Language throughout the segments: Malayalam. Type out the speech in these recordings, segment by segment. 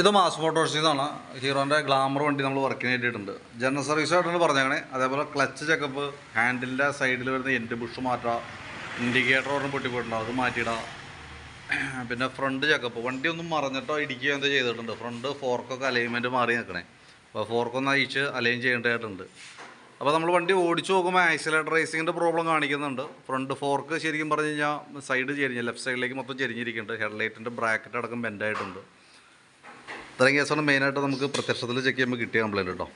ഇത് മാസ് ഫോട്ടോസ് നിന്നാണ് ഹീറോന്റെ ഗ്ലാമർ വണ്ടി നമ്മൾ വർക്കിന് വേണ്ടിയിട്ടുണ്ട്. ജനറൽ സർവീസ് ആയിട്ടാണ് പറഞ്ഞേക്കണേ. അതേപോലെ ക്ലച്ച് ചെക്കപ്പ് ഹാൻഡിലിന്റെ സൈഡിൽ വരുന്ന എൻഡ് ബുഷ് മാറ്റുക ഇൻഡിക്കേറ്റർ ഒരെണ്ണം പൊട്ടിപ്പോയിട്ടുണ്ടാവും. അത് മാറ്റിയിടാം. പിന്നെ ഫ്രണ്ട് ചെക്കപ്പ് വണ്ടി ഒന്നും മറഞ്ഞിട്ടോ ഇടിക്കുകയോ എന്തോ ചെയ്തിട്ടുണ്ട്. ഫ്രണ്ട് ഫോർക്കൊക്കെ അലൈൻമെന്റ് മാറി നിൽക്കണേ അപ്പോൾ ഫോർക്കൊന്ന് അയച്ച് അലൈൻ ചെയ്യേണ്ടതായിട്ടുണ്ട്. അപ്പോൾ നമ്മൾ വണ്ടി ഓടിച്ചു നോക്കുമ്പോൾ ആക്സിലേറ്റർ റേസിങ്ങിന്റെ പ്രോബ്ലം കാണിക്കുന്നുണ്ട്. ഫ്രണ്ട് ഫോർക്ക് ശരിക്കും പറഞ്ഞു കഴിഞ്ഞാൽ സൈഡ് ചെരിഞ്ഞ് ലെഫ്റ്റ് സൈഡിലേക്ക് മൊത്തം ചെരിഞ്ഞിരിക്കുന്നുണ്ട് ഹെഡ്ലൈറ്റിന്റെ ബ്രാക്കറ്റ് അടക്കം ബെൻഡായിട്ടുണ്ട് ഇത്രയും കേസാണ് മെയിനായിട്ട് നമുക്ക് പ്രത്യക്ഷത്തിൽ ചെക്ക് ചെയ്യുമ്പോൾ കിട്ടിയ കംപ്ലയിന്റ് കേട്ടോ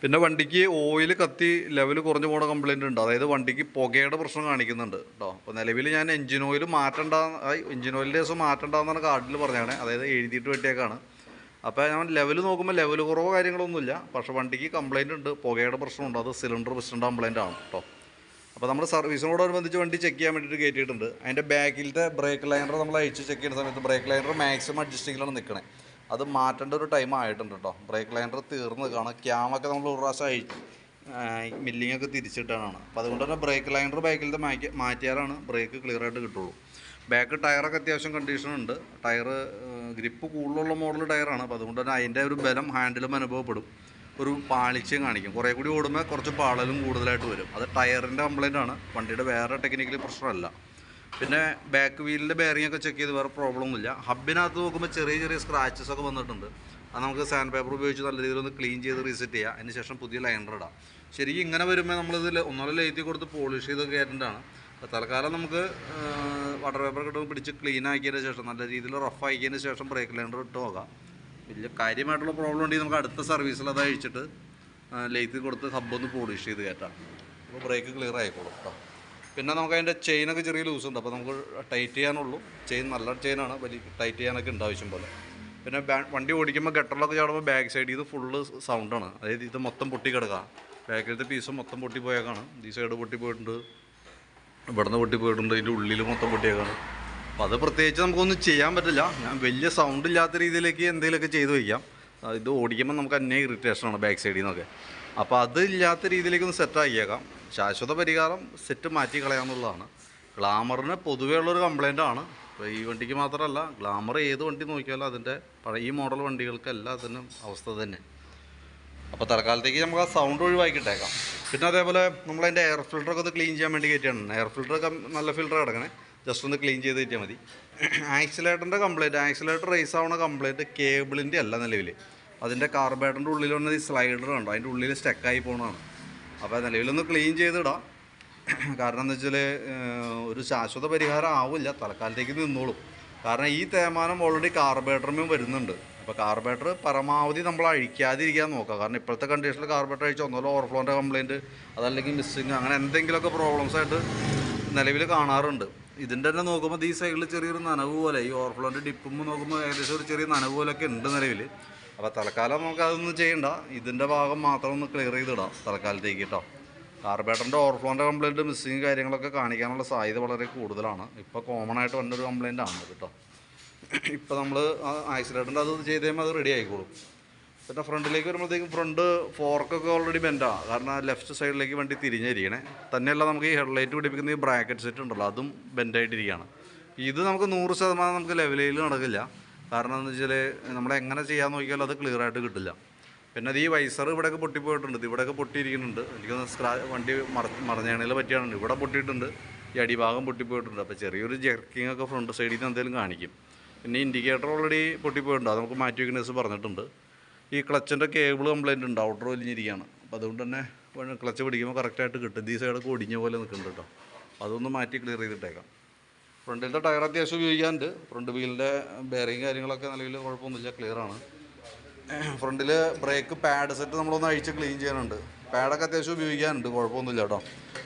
പിന്നെ വണ്ടിക്ക് ഓയിൽ കത്തി ലെവൽ കുറഞ്ഞു പോകുന്ന കംപ്ലയിന്റ് ഉണ്ട്. അതായത് വണ്ടിക്ക് പുകയുടെ പ്രശ്നം കാണിക്കുന്നുണ്ട് കേട്ടോ അപ്പോൾ നിലവിൽ ഞാൻ എഞ്ചിൻ ഓയിൽ മാറ്റണ്ട എഞ്ചിൻ ഓയിലിന്റെ ദിവസം മാറ്റണ്ടെന്നാണ് കാർഡിൽ പറഞ്ഞാണ്. അതായത് എഴുതിയിട്ട് വെട്ടിയേക്കാണ്. അപ്പോൾ ഞാൻ ലെവൽ നോക്കുമ്പോൾ ലെവൽ കുറവോ കാര്യങ്ങളൊന്നുമില്ല. പക്ഷേ വണ്ടിക്ക് കംപ്ലയിന്റ് ഉണ്ട്. പുകയുടെ പ്രശ്നമുണ്ട്. അത് സിലിണ്ടർ പിസ്റ്റന്റെ കംപ്ലയിന്റ് ആണ് കേട്ടോ അപ്പോൾ നമ്മൾ സർവീസിനോടനുബന്ധിച്ച് വണ്ടി ചെക്ക് ചെയ്യാൻ വേണ്ടിയിട്ട് കയറ്റിയിട്ടുണ്ട് അതിന്റെ ബാക്കിലത്തെ ബ്രേക്ക് ലൈനർ നമ്മൾ അയച്ച് ചെക്ക് ചെയ്യുന്ന സമയത്ത് ബ്രേക്ക് ലൈനർ മാക്സിമം അഡ്ജസ്റ്റിങ്ങിലാണ് നിൽക്കണേ അത് മാറ്റേണ്ട ഒരു ടൈം ആയിട്ടുണ്ട് കേട്ടോ ബ്രേക്ക് ലൈനർ തീർന്ന് കാണാം. ക്യാമൊക്കെ നമ്മൾ ഒരു പ്രാവശ്യം അഴിച്ച് മില്ലിംഗ് ഒക്കെ തിരിച്ചിട്ടാണ്. അപ്പോൾ അതുകൊണ്ട് തന്നെ ബ്രേക്ക് ലൈനർ ബൈക്കിൽ മാറ്റി മാറ്റിയാലാണ് ബ്രേക്ക് ക്ലിയർ ആയിട്ട് കിട്ടുള്ളൂ. ബാക്ക് ടയറൊക്കെ അത്യാവശ്യം കണ്ടീഷൻ ഉണ്ട്. ടയർ ഗ്രിപ്പ് കൂടുതലുള്ള മോഡൽ ടയറാണ് അപ്പോൾ അതുകൊണ്ട് തന്നെ അതിന്റെ ഒരു ബലം ഹാൻഡിലും അനുഭവപ്പെടും. ഒരു പാളിച്ചയും കാണിക്കും. കുറേ കൂടി ഓടുമ്പോൾ കുറച്ച് പാളലും കൂടുതലായിട്ട് വരും. അത് ടയറിന്റെ കംപ്ലൈന്റ് ആണ്. വണ്ടിയുടെ വേറെ ടെക്നിക്കലി പ്രശ്നമല്ല. പിന്നെ ബാക്ക് വീലിന്റെ ബെയറിംഗ് ഒക്കെ ചെക്ക് ചെയ്ത് വേറെ പ്രോബ്ലം ഒന്നുമില്ല. ഹബിനകത്ത് നോക്കുമ്പോൾ ചെറിയ ചെറിയ സ്ക്രാച്ചസ് ഒക്കെ വന്നിട്ടുണ്ട്. അത് നമുക്ക് സാൻഡ് പേപ്പർ ഉപയോഗിച്ച് നല്ല രീതിയിൽ ഒന്ന് ക്ലീൻ ചെയ്ത് റീസെറ്റ് ചെയ്യുക അതിന് ശേഷം പുതിയ ലൈനർ ഇടാം. ശരിക്കും ഇങ്ങനെ വരുമ്പോൾ നമ്മളിത് ഒന്നുകൂടെ ലേത്തി കൊടുത്ത് പോളിഷ് ചെയ്ത് കയറ്റേണ്ടതാണ് തൽക്കാലം നമുക്ക് വാട്ടർ പേപ്പർ കിട്ടുമ്പോൾ പിടിച്ച് ക്ലീൻ ആക്കിയതിന് ശേഷം നല്ല രീതിയിൽ റഫ് ആക്കിയതിന് ശേഷം ബ്രേക്ക് ലൈനർ ഇട്ട് നോക്കാം. വലിയ കാര്യമായിട്ടുള്ള പ്രോബ്ലം ഉണ്ടെങ്കിൽ നമുക്ക് അടുത്ത സർവീസിൽ അത് അഴിച്ചിട്ട് ലേത്തി കൊടുത്ത് ഹബ്ബൊന്ന് പോളിഷ് ചെയ്ത് കയറ്റാം. അപ്പോൾ ബ്രേക്ക് ക്ലിയർ ആയിക്കോളും കേട്ടോ പിന്നെ നമുക്ക് അതിന്റെ ചെയിനൊക്കെ ചെറിയ ലൂസ് ഉണ്ട് അപ്പോൾ നമുക്ക് ടൈറ്റ് ചെയ്യാനുള്ളൂ. ചെയിൻ നല്ല ചെയിനാണ്. വലിയ ടൈറ്റ് ചെയ്യാനൊക്കെ ഉണ്ട് ആവശ്യം പോലെ. പിന്നെ വണ്ടി ഓടിക്കുമ്പോൾ ഗട്ടറിലൊക്കെ ചാടുമ്പോൾ ബാക്ക് സൈഡ് ഇത് ഫുള്ള് സൗണ്ടാണ്. അതായത് ഇത് മൊത്തം പൊട്ടി കിടക്കാം. ബാക്കിലത്തെ പീസ് മൊത്തം പൊട്ടി പോയേക്കാണ്. ഈ സൈഡ് പൊട്ടി പോയിട്ടുണ്ട്. ഇവിടുന്ന് പൊട്ടി പോയിട്ടുണ്ട്. ഇതിന്റെ ഉള്ളിൽ മൊത്തം പൊട്ടിയേക്കാണ്. അപ്പോൾ അത് പ്രത്യേകിച്ച് നമുക്കൊന്നും ചെയ്യാൻ പറ്റില്ല. ഞാൻ വലിയ സൗണ്ട് ഇല്ലാത്ത രീതിയിലേക്ക് എന്തെങ്കിലുമൊക്കെ ചെയ്ത് വയ്ക്കാം. ഇത് ഓടിക്കുമ്പോൾ നമുക്ക് അന്യ ഇറിറ്റേഷനാണ് ബാക്ക് സൈഡിൽ നിന്നൊക്കെ അപ്പോൾ അത് ഇല്ലാത്ത രീതിയിലേക്ക് ഒന്ന് സെറ്റ് ആക്കിയേക്കാം. ശാശ്വത പരിഹാരം സെറ്റ് മാറ്റി കളയാമെന്നുള്ളതാണ് ഗ്ലാമറിന് പൊതുവേ ഉള്ളൊരു കംപ്ലൈന്റ് ആണ്. ഇപ്പോൾ ഈ വണ്ടിക്ക് മാത്രമല്ല ഗ്ലാമർ ഏത് വണ്ടി നോക്കിയാലും അതിന്റെ പഴയ മോഡൽ വണ്ടികൾക്ക് എല്ലാത്തിനും അവസ്ഥ തന്നെ. അപ്പോൾ തൽക്കാലത്തേക്ക് നമുക്ക് ആ സൗണ്ട് ഒഴിവാക്കിയിട്ടേക്കാം. പിന്നെ അതേപോലെ നമ്മളതിന്റെ എയർ ഫിൽറ്ററൊക്കെ ഒന്ന് ക്ലീൻ ചെയ്യാൻ വേണ്ടി കയറ്റിയാണ് എയർ ഫിൽറ്ററൊക്കെ നല്ല ഫിൽറ്റർ കിടക്കണേ. ജസ്റ്റ് ഒന്ന് ക്ലീൻ ചെയ്ത് കിട്ടിയാൽ മതി. ആക്സിലേറ്ററിന്റെ കംപ്ലൈന്റ് ആക്സിലേറ്റർ റേസ് ആവുന്ന കംപ്ലൈന്റ് കേബിളിന്റെ അല്ല നിലവിൽ അതിന്റെ കാർബേറ്ററിന്റെ ഉള്ളിൽ വന്നത് ഈ സ്ലൈഡർ ഉണ്ട് അതിന്റെ ഉള്ളിൽ സ്റ്റക്കായി പോകണതാണ് അപ്പോൾ നിലവിലൊന്ന് ക്ലീൻ ചെയ്തിടാം. കാരണം എന്താ വെച്ചാൽ ഒരു ശാശ്വത പരിഹാരം ആവില്ല. തൽക്കാലത്തേക്ക് നിന്നോളും. കാരണം ഈ തേമാനം ഓൾറെഡി കാർബേറ്ററിനും വരുന്നുണ്ട്. അപ്പോൾ കാർബേറ്റർ പരമാവധി നമ്മൾ അഴിക്കാതിരിക്കാൻ നോക്കുക കാരണം ഇപ്പോഴത്തെ കണ്ടീഷനിൽ കാർബേറ്റർ അഴിച്ച് ഒന്നുമല്ല ഓവർഫ്ലോന്റെ കംപ്ലയിന്റ് അതല്ലെങ്കിൽ മിസ്സിങ് അങ്ങനെ എന്തെങ്കിലുമൊക്കെ പ്രോബ്ലംസ് ആയിട്ട് നിലവിൽ കാണാറുണ്ട്. ഇതിന്റെ തന്നെ നോക്കുമ്പോൾ ഈ സൈഡിൽ ചെറിയൊരു നനവ് പോലെ ഈ ഓവർഫ്ലോന്റെ ഡിപ്പും നോക്കുമ്പോൾ ഏകദേശം ഒരു ചെറിയ നനവ് പോലെയൊക്കെ ഉണ്ട് നിലവിൽ അപ്പോൾ തൽക്കാലം നമുക്ക് അതൊന്നും ചെയ്യണ്ട. ഇതിന്റെ ഭാഗം മാത്രം ഒന്ന് ക്ലിയർ ചെയ്തിടാം തൽക്കാലത്തേക്ക് കേട്ടോ കാർബേറ്ററിന്റെ ഓവർഫ്ലോന്റെ കംപ്ലയിന്റ് മിസ്സിങ് കാര്യങ്ങളൊക്കെ കാണിക്കാനുള്ള സാധ്യത വളരെ കൂടുതലാണ്. ഇപ്പോൾ കോമൺ ആയിട്ട് വന്നൊരു കംപ്ലയിന്റ് ആണ് കേട്ടോ ഇപ്പോൾ നമ്മൾ ആക്സിഡന്റിന്റെ അത് ചെയ്ത് കഴിയുമ്പോൾ അത് റെഡി ആയിക്കോളും. പിന്നെ ഫ്രണ്ടിലേക്ക് വരുമ്പോഴത്തേക്കും ഫ്രണ്ട് ഫോർക്കൊക്കെ ഓൾറെഡി ബെൻഡാണ് കാരണം ലെഫ്റ്റ് സൈഡിലേക്ക് വണ്ടി തിരിഞ്ഞിരിക്കണേ. തന്നെയല്ല നമുക്ക് ഈ ഹെഡ്ലൈറ്റ് പിടിപ്പിക്കുന്ന ഈ ബ്രാക്കറ്റ് സെറ്റ് ഉണ്ടല്ലോ അതും ബെൻഡായിട്ടിരിക്കുകയാണ് ഇത് നമുക്ക് നൂറ് ശതമാനം നമുക്ക് ലെവലിൽ നടക്കില്ല. കാരണം എന്ന് വെച്ചാൽ നമ്മൾ എങ്ങനെ ചെയ്യാൻ നോക്കിയാലും അത് ക്ലിയർ ആയിട്ട് കിട്ടില്ല. പിന്നെ അത് ഈ വൈസർ ഇവിടെയൊക്കെ പൊട്ടിപ്പോയിട്ടുണ്ട്. ഇത് ഇവിടെയൊക്കെ പൊട്ടിയിരിക്കുന്നുണ്ട്. എനിക്കൊന്ന് സ്ക്രാ വണ്ടി മറ മറഞ്ഞേണയിൽ പറ്റിയാണ് ഇവിടെ പൊട്ടിയിട്ടുണ്ട്. ഈ അടിഭാഗം പൊട്ടിപ്പോയിട്ടുണ്ട്. അപ്പോൾ ചെറിയൊരു ജെർക്കിംഗ് ഒക്കെ ഫ്രണ്ട് സൈഡിൽ നിന്ന് എന്തെങ്കിലും കാണിക്കും. പിന്നെ ഇൻഡിക്കേറ്റർ ഓൾറെഡി പൊട്ടിപ്പോയിട്ടുണ്ട്. അത് നമുക്ക് മാറ്റി വെക്കുന്ന പറഞ്ഞിട്ടുണ്ട്. ഈ ക്ലച്ചിന്റെ കേബിൾ കംപ്ലൈന്റ് ഉണ്ട്. ഔട്ടർ വലിഞ്ഞിരിക്കുകയാണ്. അപ്പോൾ അതുകൊണ്ട് തന്നെ ക്ലച്ച് പിടിക്കുമ്പോൾ കറക്റ്റായിട്ട് കിട്ടും. ഈ സൈഡൊക്കെ ഒടിഞ്ഞ പോലെ നിൽക്കുന്നുണ്ട് കേട്ടോ. അതൊന്ന് മാറ്റി ക്ലിയർ ചെയ്തിട്ടേക്കാം. ഫ്രണ്ടിലത്തെ ടയർ അത്യാവശ്യം ഉപയോഗിക്കാനുണ്ട് ഫ്രണ്ട് വീലിന്റെ ബെയറിങ് കാര്യങ്ങളൊക്കെ നിലവിൽ കുഴപ്പമൊന്നുമില്ല ക്ലിയറാണ് ഫ്രണ്ടിൽ ബ്രേക്ക് പാഡ് സെറ്റ് നമ്മളൊന്ന് അഴിച്ച് ക്ലീൻ ചെയ്യാനുണ്ട്. പാഡൊക്കെ അത്യാവശ്യം ഉപയോഗിക്കാനുണ്ട് കുഴപ്പമൊന്നുമില്ല കേട്ടോ.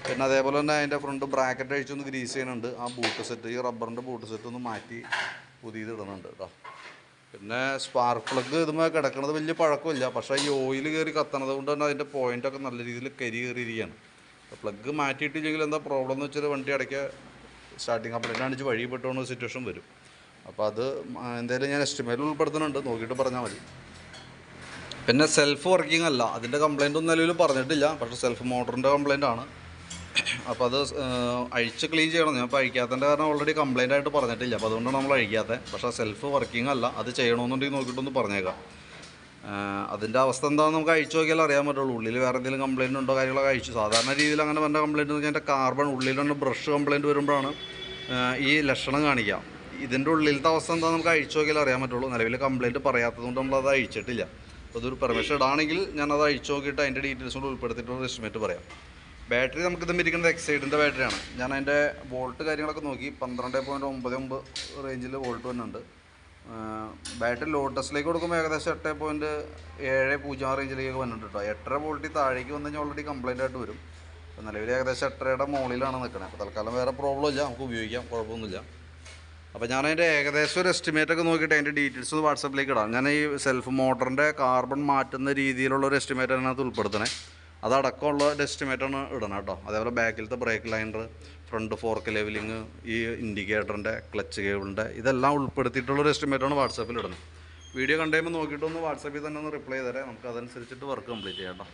പിന്നെ അതേപോലെ തന്നെ അതിന്റെ ഫ്രണ്ട് ബ്രാക്കറ്റ് അഴിച്ചൊന്ന് ഗ്രീസ് ചെയ്യാനുണ്ട് ആ ബൂട്ട് സെറ്റ് ഈ റബ്ബറിന്റെ ബൂട്ട് സെറ്റ് ഒന്ന് മാറ്റി പുതിയത് ഇടുന്നുണ്ട് കേട്ടോ. പിന്നെ സ്പാർക്ക് പ്ലഗ് ഇതുമേ കിടക്കുന്നത് വലിയ പഴക്കമില്ല. പക്ഷേ ഈ ഓയിൽ കയറി കത്തണത് കൊണ്ട് തന്നെ അതിന്റെ പോയിന്റൊക്കെ നല്ല രീതിയിൽ കരി കയറിയിരിക്കുകയാണ്. പ്ലഗ് മാറ്റിയിട്ടില്ലെങ്കിൽ എന്താ പ്രോബ്ലം എന്ന് വെച്ചാൽ വണ്ടി ഇടയ്ക്ക് സ്റ്റാർട്ടിങ് കംപ്ലൈന്റ് അടിച്ച് വഴി പെട്ടുകൊണ്ട് സിറ്റുവേഷൻ വരും. അപ്പോൾ അത് എന്തായാലും ഞാൻ എസ്റ്റിമേറ്റിൽ ഉൾപ്പെടുത്തുന്നുണ്ട്. നോക്കിയിട്ട് പറഞ്ഞാൽ മതി. പിന്നെ സെൽഫ് വർക്കിംഗ് അല്ല. അതിന്റെ കംപ്ലൈന്റ് ഒന്നും നിലവിൽ പറഞ്ഞിട്ടില്ല. പക്ഷേ സെൽഫ് മോട്ടറിന്റെ കംപ്ലൈന്റ് ആണ്. അപ്പോൾ അത് അഴിച്ച് ക്ലീൻ ചെയ്യണം. ഞാൻ ഇപ്പോൾ അഴിക്കാത്തതിന്റെ കാരണം ഓൾറെഡി കംപ്ലൈന്റ് ആയിട്ട് പറഞ്ഞിട്ടില്ല. അപ്പോൾ അതുകൊണ്ടാണ് നമ്മൾ അഴിക്കാത്തത് പക്ഷേ സെൽഫ് വർക്കിംഗ് അല്ല അത് ചെയ്യണമെന്നുണ്ടെങ്കിൽ നോക്കിയിട്ടൊന്ന് പറഞ്ഞേക്കാം. അതിന്റെ അവസ്ഥ എന്താണെന്ന് നമുക്ക് അഴിച്ചു നോക്കിയാൽ അറിയാൻ പറ്റുള്ളൂ. ഉള്ളിൽ വേറെ എന്തെങ്കിലും കംപ്ലയിന്റ് ഉണ്ടോ കാര്യങ്ങളൊക്കെ അഴിച്ചു. സാധാരണ രീതിയിൽ അങ്ങനെ വന്ന കംപ്ലയിന്റ് എന്ന് വെച്ചാൽ കാർബൺ ഉള്ളിലുള്ള ബ്രഷ് കംപ്ലയിന്റ് വരുമ്പോഴാണ് ഈ ലക്ഷണം കാണിക്കുക. ഇതിന്റെ ഉള്ളിലത്തെ അവസ്ഥ എന്താണെന്ന് നമുക്ക് അഴിച്ചു നോക്കിയാൽ അറിയാൻ പറ്റുള്ളൂ. നിലവിൽ കംപ്ലയിന്റ് പറയാത്തതുകൊണ്ട് നമ്മളത് അഴിച്ചിട്ടില്ല. അപ്പോൾ അതൊരു പെർമിഷൻ ഇടാണെങ്കിൽ ഞാനത് അഴിച്ചു നോക്കിയിട്ട് അതിന്റെ ഡീറ്റെയിൽസ് കൂടെ ഒരു എസ്റ്റിമേറ്റ് പറയാം. ബാറ്ററി നമുക്ക് ഇത് ഇരിക്കുന്നത് എക്സൈഡിന്റെ ബാറ്ററിയാണ് ഞാൻ അതിന്റെ വോൾട്ട് കാര്യങ്ങളൊക്കെ നോക്കി. പന്ത്രണ്ട് പോയിന്റ് ഒമ്പത് ഒമ്പത് റേഞ്ചിൽ വോൾട്ട് വരുന്നുണ്ട്. ബാറ്ററി ലോട്ടസിലേക്ക് കൊടുക്കുമ്പോൾ ഏകദേശം എട്ട് പോയിന്റ് ഏഴ് പൂജ്യം ആ റേഞ്ചിലേക്ക് വന്നിട്ട് കേട്ടോ എട്ടര വോൾട്ടിൽ താഴേക്ക് വന്നു കഴിഞ്ഞാൽ ഓൾറെഡി കംപ്ലൈന്റ് ആയിട്ട് വരും. അപ്പോൾ നിലവിൽ ഏകദേശം എട്ടരയുടെ മുകളിലാണ് നിൽക്കുന്നത് അപ്പോൾ തൽക്കാലം വേറെ പ്രോബ്ലം ഇല്ല. നമുക്ക് ഉപയോഗിക്കാം. കുഴപ്പമൊന്നുമില്ല. അപ്പോൾ ഞാൻ അതിന്റെ ഏകദേശം ഒരു എസ്റ്റിമേറ്റ് ഒക്കെ നോക്കിയിട്ട് അതിന്റെ ഡീറ്റെയിൽസ് ഒന്ന് വാട്സപ്പിലേക്ക് ഇടാം. ഞാൻ ഈ സെൽഫ് മോട്ടറിന്റെ കാർബൺ മാറ്റുന്ന രീതിയിലുള്ള ഒരു എസ്റ്റിമേറ്റ് അതിനകത്ത് ഉൾപ്പെടുത്തണേ. അതടക്കമുള്ള ഒരു എസ്റ്റിമേറ്റാണ് ഇടണം കേട്ടോ. അതേപോലെ ബാക്കിലത്തെ brake liner front fork levelling ഈ ഇൻഡിക്കേറ്ററിന്റെ ക്ലച്ച് കേബിളിന്റെ ഇതെല്ലാം ഉൾപ്പെടുത്തിയിട്ടുള്ളൊരു എസ്റ്റിമേറ്റാണ് വാട്സാപ്പിൽ ഇടുന്നത് വീഡിയോ കണ്ടുകഴിയുമ്പോൾ നോക്കിയിട്ടൊന്ന് വാട്സാപ്പിൽ തന്നെ ഒന്ന് റിപ്ലൈ തരാം നമുക്ക് അതനുസരിച്ചിട്ട് വർക്ക് കംപ്ലീറ്റ് ചെയ്യാം കേട്ടോ.